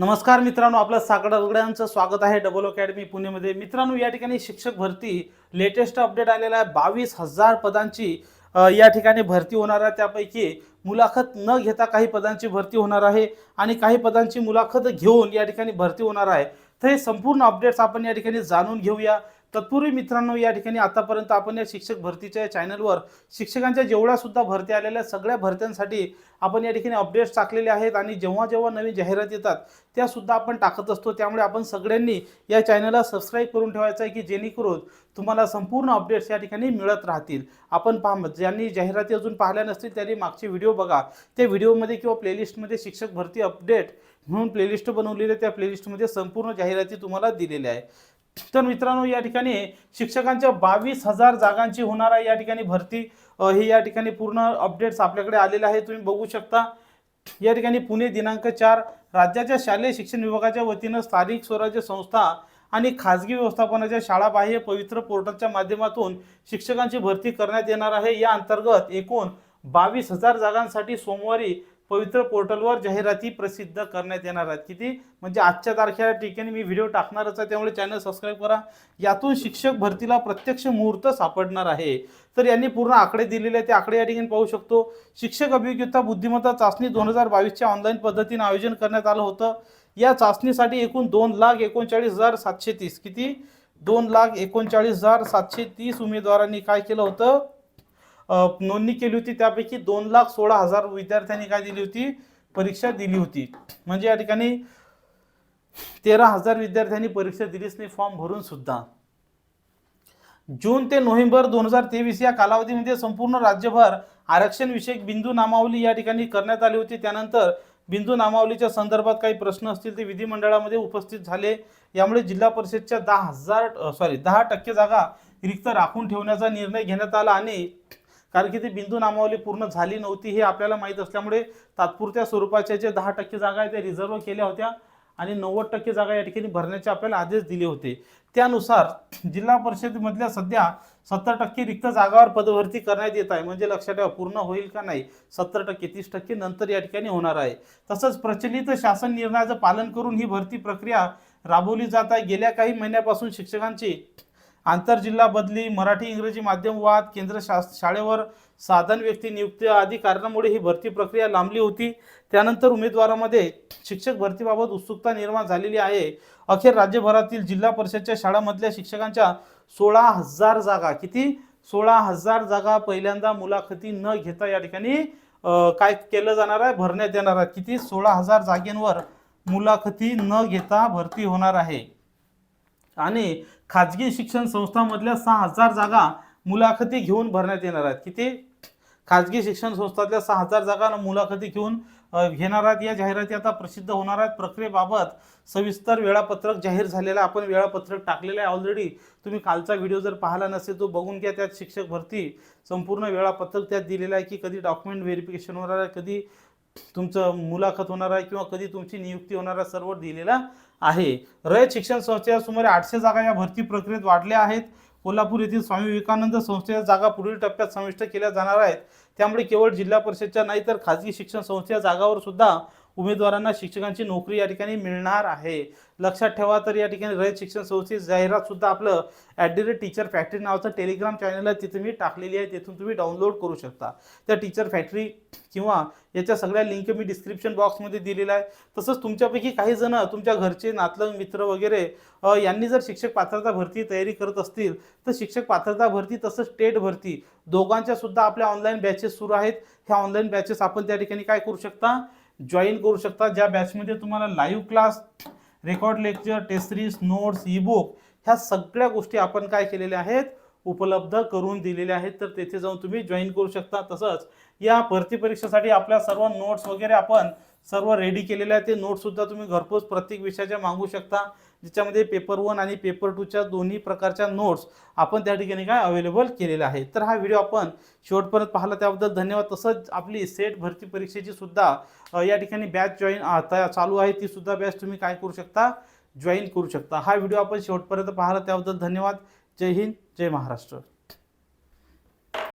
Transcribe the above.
नमस्कार मित्रांनो आपलं सगळ्यांचं स्वागत आहे डबल अकॅडमी पुणेमध्ये. मित्रांनो या ठिकाणी शिक्षक भरती लेटेस्ट अपडेट आलेला आहे. बावीस हजार पदांची या ठिकाणी भरती होणार आहे. त्यापैकी मुलाखत न घेता काही पदांची भरती होणार आहे आणि काही पदांची मुलाखत घेऊन या ठिकाणी भरती होणार आहे. तर हे संपूर्ण अपडेट्स आपण या ठिकाणी जाणून घेऊया. तत्पूर्वी मित्रांनो या ठिकाणी आतापर्यंत आपण या शिक्षक भरतीच्या चॅनलवर शिक्षकांच्या जेवढ्या सुद्धा भरती आलेल्या सगळ्या भरत्यांसाठी आपण या ठिकाणी अपडेट्स टाकलेले आहेत आणि जेव्हा जेव्हा नवीन जाहिरात येतात त्या सुद्धा आपण टाकत असतो. त्यामुळे आपण सगळ्यांनी या चॅनलला सबस्क्राईब करून ठेवायचं आहे की जेणेकरून तुम्हाला संपूर्ण अपडेट्स या ठिकाणी मिळत राहतील. आपण पहा ज्यांनी जाहिराती अजून पाहिल्या नसतील त्यांनी मागचे व्हिडिओ बघा. त्या व्हिडिओमध्ये किंवा प्लेलिस्टमध्ये शिक्षक भरती अपडेट म्हणून प्लेलिस्ट बनवलेली त्या प्लेलिस्टमध्ये संपूर्ण जाहिराती तुम्हाला दिलेल्या आहे तर मित्रांनो या ठिकाणी शिक्षकांच्या बावीस हजार जागांची होणार आहे. या ठिकाणी भरती हे या ठिकाणी पूर्ण अपडेट्स आपल्याकडे आलेले आहे तुम्ही बघू शकता. या ठिकाणी पुणे दिनांक चार राज्याच्या शालेय शिक्षण विभागाच्या वतीनं स्थानिक स्वराज्य संस्था आणि खाजगी व्यवस्थापनाच्या शाळाबाह्य पवित्र पोर्टलच्या माध्यमातून शिक्षकांची भरती करण्यात येणार आहे. या अंतर्गत एकूण बावीस हजार जागांसाठी सोमवारी पवित्र पोर्टलवर जाहिराती प्रसिद्ध करण्यात येणार आहेत. किती? म्हणजे आजच्या तारखेला ठिकाणी मी व्हिडिओ टाकणारच आहे त्यामुळे चॅनल सबस्क्राईब करा. यातून शिक्षक भरतीला प्रत्यक्ष मुहूर्त सापडणार आहे. तर यांनी पूर्ण आकडे दिलेले आहेत ते आकडे या ठिकाणी पाहू शकतो. शिक्षक अभियोग्यता बुद्धिमत्ता चाचणी दोन हजार बावीसच्या ऑनलाईन पद्धतीने आयोजन करण्यात आलं होतं. या चाचणीसाठी एकूण दोन लाख एकोणचाळीस हजार सातशे तीस. किती? दोन लाख एकोणचाळीस हजार सातशे तीस उमेदवारांनी काय केलं होतं? नोंदणी केली होती त्यापैकी दोन लाख सोळा हजार विद्यार्थ्यांनी काय दिली होती? परीक्षा दिली होती. म्हणजे या ठिकाणी तेरा हजार विद्यार्थ्यांनी परीक्षा दिलीच नाही फॉर्म भरून सुद्धा. जून ते नोव्हेंबर दोन हजार तेवीस या कालावधीमध्ये संपूर्ण राज्यभर आरक्षणविषयक बिंदू नामावली या ठिकाणी करण्यात आली होती. त्यानंतर बिंदू नामावलीच्या संदर्भात काही प्रश्न असतील ते विधिमंडळामध्ये उपस्थित झाले. यामुळे जिल्हा परिषदच्या दहा हजार सॉरी दहा टक्के जागा रिक्त राखून ठेवण्याचा निर्णय घेण्यात आला आणि कारण की ती बिंदू नामावली पूर्ण झाली नव्हती हे आपल्याला माहीत असल्यामुळे तात्पुरत्या स्वरूपाच्या जे दहा टक्के जागा आहे त्या रिझर्व केल्या होत्या आणि नव्वद टक्के जागा या ठिकाणी भरण्याचे आपल्याला आदेश दिले होते. त्यानुसार जिल्हा परिषदेमधल्या सध्या सत्तर टक्के रिक्त जागावर पदभरती करण्यात येत आहे. म्हणजे लक्षात ठेवा पूर्ण होईल का नाही? सत्तर टक्के तीस टक्के नंतर या ठिकाणी होणार आहे. तसंच प्रचलित शासन निर्णयाचं पालन करून ही भरती प्रक्रिया राबवली जात आहे. गेल्या काही महिन्यापासून शिक्षकांची आंतरजिल्हा बदली मराठी इंग्रजी माध्यम वाद केंद्र शा शाळेवर साधन व्यक्ती नियुक्ती आदी कारणामुळे ही भरती प्रक्रिया लांबली होती. त्यानंतर उमेदवारामध्ये शिक्षक भरतीबाबत उत्सुकता निर्माण झालेली आहे. अखेर राज्यभरातील जिल्हा परिषदच्या शाळांमधल्या शिक्षकांच्या सोळा हजार जागा किती? सोळा हजार जागा पहिल्यांदा मुलाखती न घेता या ठिकाणी काय केलं जाणार आहे? भरण्यात येणार आहे किती? सोळा हजार जागेंवर मुलाखती न घेता भरती होणार आहे. आणि खाजगी शिक्षण संस्थांमधल्या सहा हजार जागा मुलाखती घेऊन भरण्यात येणार आहेत. किती? खाजगी शिक्षण संस्थातल्या सहा हजार जागा मुलाखती घेऊन घेणार आहेत. या जाहिराती आता प्रसिद्ध होणार आहेत. प्रक्रियेबाबत सविस्तर वेळापत्रक जाहीर झालेलं आहे. आपण वेळापत्रक टाकलेलं आहे ऑलरेडी तुम्ही कालचा व्हिडिओ जर पाहिला नसेल तो बघून घ्या. त्यात शिक्षक भरती संपूर्ण वेळापत्रक त्यात दिलेलं आहे की कधी डॉक्युमेंट व्हेरिफिकेशन होणार आहे कधी तुमचं मुलाखत होणार आहे किंवा कधी तुमची नियुक्ती होणार आहे सर्व दिलेला आहे. रयत शिक्षण संस्थेच्या सुमारे आठशे जागा या भरती प्रक्रियेत वाढल्या आहेत. कोल्हापूर येथील स्वामी विवेकानंद संस्थेच्या जागा पुढील टप्प्यात समाविष्ट केल्या जाणार आहेत. त्यामुळे केवळ जिल्हा परिषदच्या नाही तर खाजगी शिक्षण संस्थेच्या जागावर सुद्धा उमेदवारांना शिक्षकांची नोकरी या ठिकाणी मिळणार आहे. लक्षात ठेवा तर या ठिकाणी रयत शिक्षण संस्थेची जाहिरात सुद्धा आपलं at the rate teacher factory नावाचं टेलिग्राम चॅनल आहे. तिथे मी टाकलेली आहे. तिथून तुम्ही डाउनलोड करू शकता. त्या टीचर फॅक्टरी किंवा याच्या सगळ्या लिंक मी डिस्क्रिप्शन बॉक्समध्ये दिलेला आहे तसंच तुमच्यापैकी काही जण तुमच्या घरचे नातलग मित्र वगैरे यांनी जर शिक्षक पात्रता भरती तयारी करत असतील तर शिक्षक पात्रता भरती तसंच स्टेट भरती. दोघांच्या सुद्धा आपल्या ऑनलाईन बॅचेस सुरू आहेत. ह्या ऑनलाईन बॅचेस आपण त्या ठिकाणी काय करू शकता? जॉईन करू शकता. ज्या बॅचमध्ये तुम्हाला live class record lecture test series notes e book ह्या सगळ्या गोष्टी आपण काय केलेल्या आहेत? उपलब्ध करून दिलेल्या आहेत. तर तेथे जाऊन तुम्ही जॉईन करू शकता. तसंच या भरती परीक्षेसाठी आपल्या सर्व नोट्स वगैरे आपण सर्व रेडी केलेले आहे ते नोट्ससुद्धा तुम्ही घरपोच प्रत्येक विषयाच्या मागू शकता. ज्याच्यामध्ये पेपर वन आणि पेपर टूच्या दोन्ही प्रकारच्या नोट्स आपण त्या ठिकाणी काय अवेलेबल केलेल्या आहे तर हा व्हिडिओ आपण शेवटपर्यंत पाहिला त्याबद्दल धन्यवाद. तसंच आपली सेट भरती परीक्षेची सुद्धा या ठिकाणी बॅच जॉईन आता चालू आहे. ती सुद्धा बॅच तुम्ही काय करू शकता? जॉईन करू शकता. हा व्हिडिओ आपण शेवटपर्यंत पाहिला त्याबद्दल धन्यवाद. जय हिंद जय महाराष्ट्र.